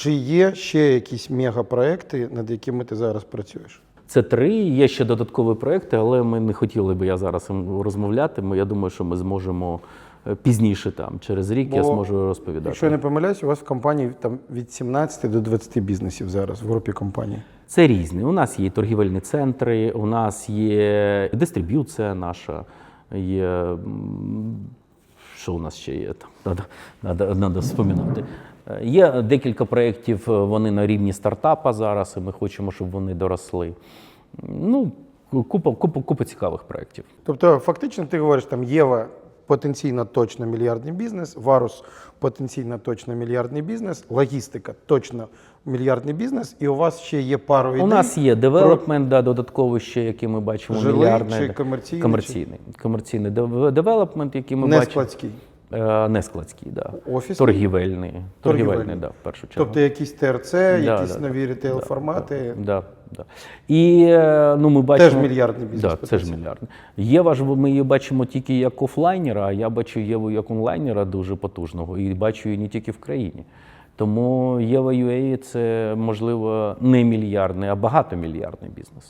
Чи є ще якісь мегапроекти, над якими ти зараз працюєш? Це три. Є ще додаткові проекти, але ми не хотіли би я зараз розмовляти. Ми- Я думаю, що ми зможемо е, пізніше там, через рік я зможу розповідати. Якщо я не помиляюсь, у вас в компанії там від 17 до 20 бізнесів зараз в групі компаній. Це різні. У нас є торгівельні центри, у нас є дистриб'юція наша, є. Що у нас ще є? Там надо вспоминати. Е, Є декілька проєктів, е, вони на рівні стартапа зараз, і ми хочемо, щоб вони доросли. Ну, купа, купа, купа цікавих проєктів. Тобто, фактично, ти говориш, там Єва потенційно точно мільярдний бізнес, Варус потенційно точно мільярдний бізнес, логістика точно мільярдний бізнес, і у вас ще є пару ідей. У нас є девелопмент, да, додатковий ще, який ми бачимо, Жилий мільярдний. чи комерційний, Комерційний. Комерційний девелопмент, який ми не бачимо. складський. Е, Не складський, да. Офісний? Торгівельний. Торгівельний, Торгівельний. да, в першу чергу. Тобто якісь ТРЦ, якісь да, нові да, ретейл да. Да, да. І е, ну, ми бачимо, мільярдний бізнес Да, це ж мільярдний. Єва ж ми її бачимо тільки як офлайнера, а я бачу Єву як онлайнера дуже потужного і бачу її не тільки в країні. Тому Єва UA – це можливо не мільярдний, а багатомільярдний бізнес.